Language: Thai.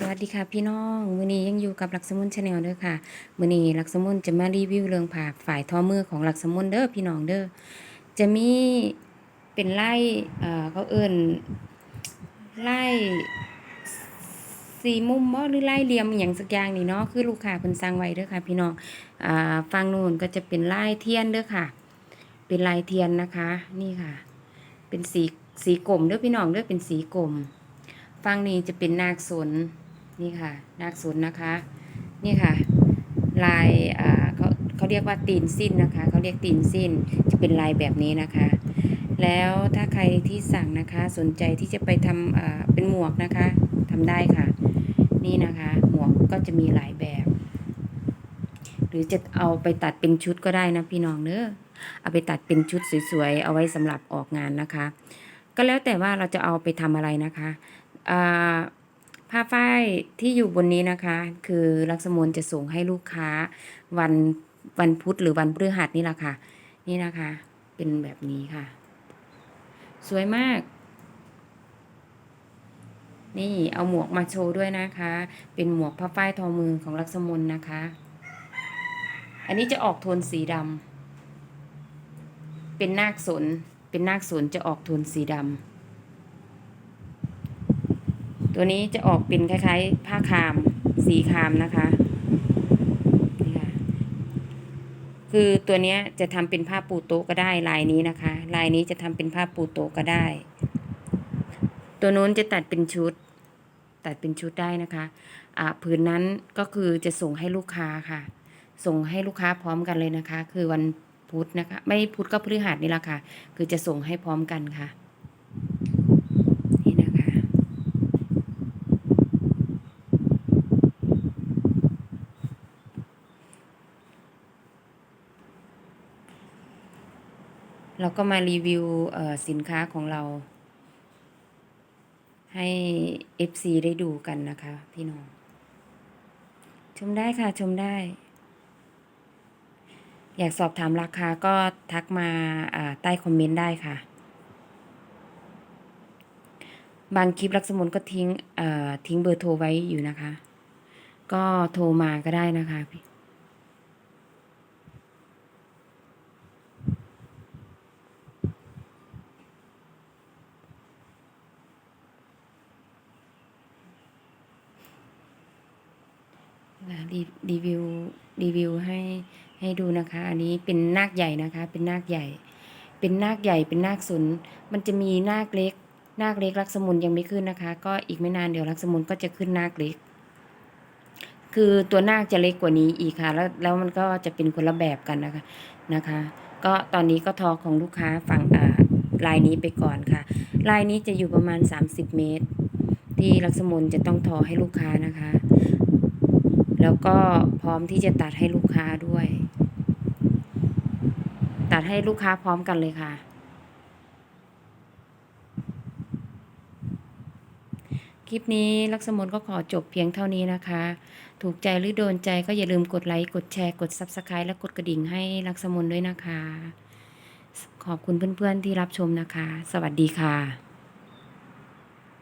สวัสดีค่ะพี่น้องมือนี้ยังอยู่กับลักษมุนชาแนลเด้อค่ะมือนี้ลักษมุนจะมารีวิวเรื่องผักฝ่ายทอมือของลักษมุนเด้อพี่น้องเด้อจะมีเป็นไล่เอ่อเขาเอิ่นไล่สีมุมมอหรือไล่เหลี่ยมอย่างสักอย่างนี่เนาะคือลูกค้าเพิ่นสั่งไว้เด้อค่ะ พี่น้องอ่าฟังนู่นก็จะเป็นไล่เทียนเด้อค่ะ เป็นลายเทียนนะคะ นี่ค่ะ เป็นสีสีกลมเด้อพี่น้องเด้อเป็นสีกลมฝั่งนี้จะเป็นนาคสน นี่ค่ะนาคสนย์นะคะ นี่ค่ะ ลายอ่าเขาเขาเรียกว่าตีนสิ้นนะคะเขาเรียกตีนสิ้นจะเป็นลายแบบนี้นะคะ แล้วถ้าใครที่สั่งนะคะสนใจที่จะไปทำอ่าเป็นหมวกนะคะทำได้ค่ะ นี่นะคะหมวกก็จะมีหลายแบบ หรือจะเอาไปตัดเป็นชุดก็ได้นะพี่น้องเนอะเอาไปตัดเป็นชุดสวยๆเอาไว้สำหรับออกงานนะคะ ก็แล้วแต่ว่าเราจะเอาไปทำอะไรนะคะอ่า ผ้าฝ้ายที่อยู่บนนี้นะคะ คือลักษมนจะส่งให้ลูกค้า วันวันพุธหรือวันพฤหัสนี่แหละค่ะ นี่นะคะ เป็นแบบนี้ค่ะ สวยมาก นี่เอาหมวกมาโชว์ด้วยนะคะ เป็นหมวกผ้าฝ้ายทอมือของลักษมนนะคะ อันนี้จะออกโทนสีดำเป็นนาคสน เป็นนาคสนจะออกโทนสีดำ ตัวนี้จะออกเป็นคล้ายๆ ผ้าคาม สีคามนะคะนี่ค่ะคือตัวนี้จะทำเป็นผ้าปูโต๊ะก็ได้ลายนี้นะคะ ลายนี้จะทำเป็นผ้าปูโต๊ะก็ได้ ตัวนู้นจะตัดเป็นชุด ตัดเป็นชุดได้นะคะอ่าผืนนั้นก็คือจะส่งให้ลูกค้าค่ะ ส่งให้ลูกค้าพร้อมกันเลยนะคะ คือวันพุธนะคะ ไม่พุธก็พฤหัสนี่แหละค่ะ คือจะส่งให้พร้อมกันค่ะ นี่นะคะ เราก็มารีวิวสินค้าของเรา ให้ FC ได้ดูกันนะคะ พี่น้อง ชมได้ค่ะชมได้ อยากสอบถามราคาก็ทักมาใต้คอมเมนต์ได้ค่ะ บางคลิปลักษมนก็ทิ้งทิ้งเบอร์โทรไว้อยู่นะคะ ก็โทรมาก็ได้นะคะพี่ นะรีรีวิวรีวิวให้ให้ดูนะคะ อันนี้เป็นนาคใหญ่นะคะ เป็นนาคใหญ่ เป็นนาคใหญ่เป็นนาคสุนมันจะมีนาคเล็ก นาคเล็กลักษมุนยังไม่ขึ้นนะคะ ก็อีกไม่นานเดี๋ยวลักษมุนก็จะขึ้นนาคเล็ก คือตัวนาคจะเล็กกว่านี้อีกค่ะ แล้วแล้วมันก็จะเป็นคนละแบบกันนะคะนะคะ ก็ตอนนี้ก็ทอของลูกค้าฝั่งอ่าลายนี้ไปก่อนค่ะ ลายนี้จะอยู่ประมาณ 30 เมตร ที่ลักษมุนจะต้องทอให้ลูกค้านะคะ แล้วก็พร้อมที่จะตัดให้ลูกค้าด้วย ตัดให้ลูกค้าพร้อมกันเลยค่ะ คลิปนี้ลักษมนก็ขอจบเพียงเท่านี้นะคะ ถูกใจหรือโดนใจก็อย่าลืมกดไลค์ กดแชร์ กด Subscribe และกดกระดิ่งให้ลักษมนด้วยนะคะ ขอบคุณเพื่อนๆที่รับชมนะคะ สวัสดีค่ะ